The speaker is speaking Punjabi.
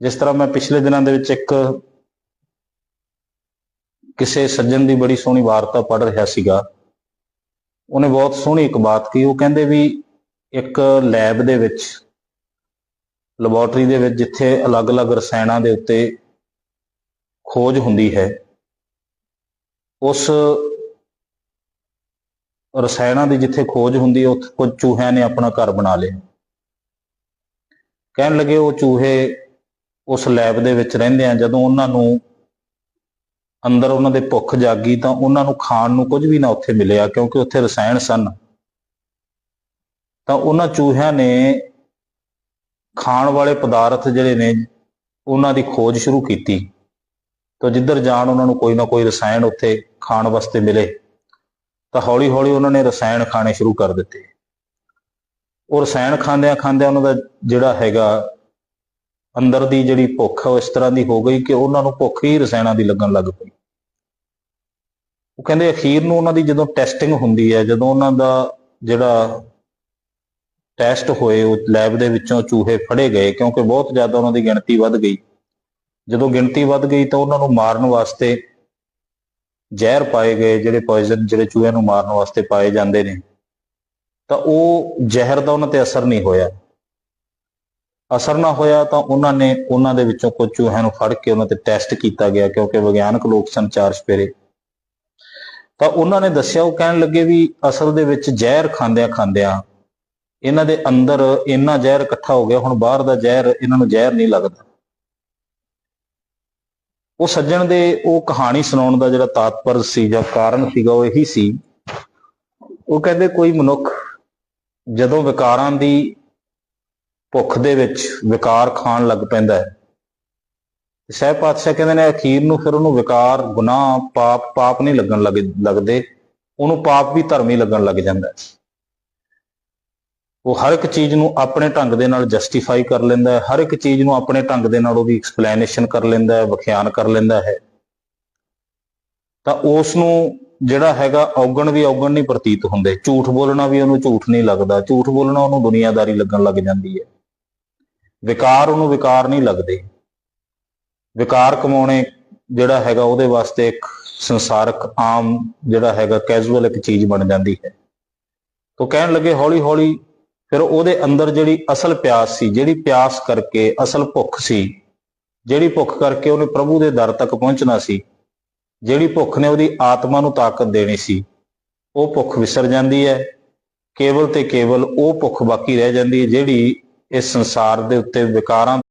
ਜਿਸ ਤਰ੍ਹਾਂ ਮੈਂ ਪਿਛਲੇ ਦਿਨਾਂ ਦੇ ਵਿੱਚ ਇੱਕ ਕਿਸੇ ਸੱਜਣ ਦੀ ਬੜੀ ਸੋਹਣੀ ਵਾਰਤਾ ਪੜ੍ਹ ਰਿਹਾ ਸੀਗਾ। ਉਹਨੇ ਬਹੁਤ ਸੋਹਣੀ ਇੱਕ ਬਾਤ ਕੀ ਉਹ ਕਹਿੰਦੇ ਵੀ ਇੱਕ ਲੈਬ ਦੇ ਵਿੱਚ ਲੈਬੋਰਟਰੀ ਦੇ ਵਿੱਚ ਜਿੱਥੇ ਅਲੱਗ-ਅਲੱਗ ਰਸਾਇਣਾਂ ਦੇ ਉੱਤੇ ਖੋਜ ਹੁੰਦੀ ਹੈ, ਉਸ ਰਸਾਇਣਾਂ ਦੀ ਜਿੱਥੇ ਖੋਜ ਹੁੰਦੀ ਹੈ, ਉੱਥੇ ਕੁਝ ਚੂਹਿਆਂ ਨੇ ਆਪਣਾ ਘਰ ਬਣਾ ਲਿਆ। ਕਹਿਣ ਲੱਗੇ ਉਹ ਚੂਹੇ ਉਸ ਲੈਬ ਦੇ ਵਿੱਚ ਰਹਿੰਦੇ ਆ, ਜਦੋਂ ਉਹਨਾਂ ਨੂੰ ਅੰਦਰ ਉਹਨਾਂ ਦੇ ਭੁੱਖ ਜਾਗੀ ਤਾਂ ਉਹਨਾਂ ਨੂੰ ਖਾਣ ਨੂੰ ਕੁਝ ਵੀ ਨਾ ਉੱਥੇ ਮਿਲਿਆ, ਕਿਉਂਕਿ ਉੱਥੇ ਰਸਾਇਣ ਸਨ। ਤਾਂ ਉਹਨਾਂ ਚੂਹਿਆਂ ਨੇ ਖਾਣ ਵਾਲੇ ਪਦਾਰਥ ਜਿਹੜੇ ਨੇ, ਉਹਨਾਂ ਦੀ ਖੋਜ ਸ਼ੁਰੂ ਕੀਤੀ। ਤਾਂ ਜਿੱਧਰ ਜਾਣ ਉਹਨਾਂ ਨੂੰ ਕੋਈ ਨਾ ਕੋਈ ਰਸਾਇਣ ਉੱਥੇ ਖਾਣ ਵਾਸਤੇ ਮਿਲੇ। ਤਾਂ ਹੌਲੀ-ਹੌਲੀ ਉਹਨਾਂ ਨੇ ਰਸਾਇਣ ਖਾਣੇ ਸ਼ੁਰੂ ਕਰ ਦਿੱਤੇ। ਉਹ ਰਸਾਇਣ ਖਾਂਦਿਆਂ ਖਾਂਦਿਆਂ ਉਹਨਾਂ ਦਾ ਜਿਹੜਾ ਹੈਗਾ ਅੰਦਰ ਦੀ ਜਿਹੜੀ ਭੁੱਖ ਹੈ ਉਹ ਇਸ ਤਰ੍ਹਾਂ ਦੀ ਹੋ ਗਈ ਕਿ ਉਹਨਾਂ ਨੂੰ ਭੁੱਖ ਹੀ ਰਸਾਇਣਾਂ ਦੀ ਲੱਗਣ ਲੱਗ ਪਈ। ਉਹ ਕਹਿੰਦੇ ਅਖੀਰ ਨੂੰ ਉਹਨਾਂ ਦੀ ਜਦੋਂ ਟੈਸਟਿੰਗ ਹੁੰਦੀ ਹੈ, ਜਦੋਂ ਉਹਨਾਂ ਦਾ ਜਿਹੜਾ ਟੈਸਟ ਹੋਏ, ਉਹ ਲੈਬ ਦੇ ਵਿੱਚੋਂ ਚੂਹੇ ਫੜੇ ਗਏ, ਕਿਉਂਕਿ ਬਹੁਤ ਜ਼ਿਆਦਾ ਉਹਨਾਂ ਦੀ ਗਿਣਤੀ ਵੱਧ ਗਈ। ਜਦੋਂ ਗਿਣਤੀ ਵੱਧ ਗਈ ਤਾਂ ਉਹਨਾਂ ਨੂੰ ਮਾਰਨ ਵਾਸਤੇ ਜ਼ਹਿਰ ਪਾਏ ਗਏ, ਜਿਹੜੇ ਪੋਇਜ਼ਨ ਜਿਹੜੇ ਚੂਹਿਆਂ ਨੂੰ ਮਾਰਨ ਵਾਸਤੇ ਪਾਏ ਜਾਂਦੇ ਨੇ। ਤਾਂ ਉਹ ਜ਼ਹਿਰ ਦਾ ਉਹਨਾਂ ਤੇ ਅਸਰ ਨਹੀਂ ਹੋਇਆ। ਅਸਰ ਨਾ ਹੋਇਆ ਤਾਂ ਉਹਨਾਂ ਨੇ ਉਹਨਾਂ ਦੇ ਵਿੱਚੋਂ ਕੁਝ ਚੂਹਿਆਂ ਨੂੰ ਫੜ ਕੇ ਉਹਨਾਂ ਤੇ ਟੈਸਟ ਕੀਤਾ ਗਿਆ, ਕਿਉਂਕਿ ਵਿਗਿਆਨਕ ਲੋਕ ਸਨ ਚਾਰ ਸਪੇਰੇ ਤਾਂ ਉਹਨਾਂ ਨੇ ਦੱਸਿਆ, ਉਹ ਕਹਿਣ ਲੱਗੇ ਵੀ ਅਸਲ ਦੇ ਵਿੱਚ ਜ਼ਹਿਰ ਖਾਂਦਿਆਂ ਖਾਂਦਿਆਂ ਇਹਨਾਂ ਦੇ ਅੰਦਰ ਇੰਨਾ ਜ਼ਹਿਰ ਇਕੱਠਾ ਹੋ ਗਿਆ, ਹੁਣ ਬਾਹਰ ਦਾ ਜ਼ਹਿਰ ਇਹਨਾਂ ਨੂੰ ਜ਼ਹਿਰ ਨਹੀਂ ਲੱਗਦਾ। ਉਹ ਸੱਜਣ ਦੇ ਉਹ ਕਹਾਣੀ ਸੁਣਾਉਣ ਦਾ ਜਿਹੜਾ ਤਾਤਪਰ ਸੀ ਜਾਂ ਕਾਰਨ ਸੀਗਾ, ਉਹ ਇਹੀ ਸੀ। ਉਹ ਕਹਿੰਦੇ, ਕੋਈ ਮਨੁੱਖ ਜਦੋਂ ਵਿਕਾਰਾਂ ਦੀ ਭੁੱਖ ਦੇ ਵਿੱਚ ਵਿਕਾਰ ਖਾਣ ਲੱਗ ਪੈਂਦਾ ਹੈ। ਸਹਿਬ ਪਾਤਸ਼ਾਹ ਕਹਿੰਦੇ ਨੇ, ਅਖੀਰ ਨੂੰ ਫਿਰ ਉਹਨੂੰ ਵਿਕਾਰ, ਗੁਨਾਹ, ਪਾਪ ਪਾਪ ਨਹੀਂ ਲੱਗਣ ਲੱਗ, ਲੱਗਦੇ। ਉਹਨੂੰ ਪਾਪ ਵੀ ਧਰਮੀ ਲੱਗਣ ਲੱਗ ਜਾਂਦਾ ਉਹ ਹਰ ਇੱਕ ਚੀਜ਼ ਨੂੰ ਆਪਣੇ ਢੰਗ ਦੇ ਨਾਲ ਜਸਟੀਫਾਈ ਕਰ ਲੈਂਦਾ ਹੈ। ਹਰ ਇੱਕ ਚੀਜ਼ ਨੂੰ ਆਪਣੇ ਢੰਗ ਦੇ ਨਾਲ ਉਹਦੀ ਐਕਸਪਲੇਨੇਸ਼ਨ ਕਰ ਲੈਂਦਾ ਹੈ, ਵਿਖਿਆਨ ਕਰ ਲੈਂਦਾ ਹੈ। ਤਾਂ ਉਸ ਨੂੰ ਜਿਹੜਾ ਹੈਗਾ ਔਗਣ ਵੀ ਔਗਣ ਨਹੀਂ ਪ੍ਰਤੀਤ ਹੁੰਦੇ। ਝੂਠ ਬੋਲਣਾ ਵੀ ਉਹਨੂੰ ਝੂਠ ਨਹੀਂ ਲੱਗਦਾ। ਝੂਠ ਬੋਲਣਾ ਉਹਨੂੰ ਦੁਨੀਆਦਾਰੀ ਲੱਗਣ ਲੱਗ ਜਾਂਦੀ ਹੈ। ਵਿਕਾਰ ਉਹਨੂੰ ਵਿਕਾਰ ਨਹੀਂ ਲੱਗਦੇ। ਵਿਕਾਰ ਕਮਾਉਣੇ ਜਿਹੜਾ ਹੈਗਾ ਉਹਦੇ ਵਾਸਤੇ ਇੱਕ ਸੰਸਾਰਕ ਆਮ ਜਿਹੜਾ ਹੈਗਾ ਕੈਜੂਅਲ ਇੱਕ ਚੀਜ਼ ਬਣ ਜਾਂਦੀ ਹੈ। ਤੋਂ ਕਹਿਣ ਲੱਗੇ, ਹੌਲੀ ਹੌਲੀ ਫਿਰ ਉਹਦੇ ਅੰਦਰ ਜਿਹੜੀ ਅਸਲ ਪਿਆਸ ਸੀ, ਜਿਹੜੀ ਪਿਆਸ ਕਰਕੇ ਅਸਲ ਭੁੱਖ ਸੀ, ਜਿਹੜੀ ਭੁੱਖ ਕਰਕੇ ਉਹਨੇ ਪ੍ਰਭੂ ਦੇ ਦਰ ਤੱਕ ਪਹੁੰਚਣਾ ਸੀ, ਜਿਹੜੀ ਭੁੱਖ ਨੇ ਉਹਦੀ ਆਤਮਾ ਨੂੰ ਤਾਕਤ ਦੇਣੀ ਸੀ, ਉਹ ਭੁੱਖ ਵਿਸਰ ਜਾਂਦੀ ਹੈ। ਕੇਵਲ ਤੇ ਕੇਵਲ ਉਹ ਭੁੱਖ ਬਾਕੀ ਰਹਿ ਜਾਂਦੀ ਹੈ ਜਿਹੜੀ ਇਸ ਸੰਸਾਰ ਦੇ ਉੱਤੇ ਵਿਕਾਰਾਂ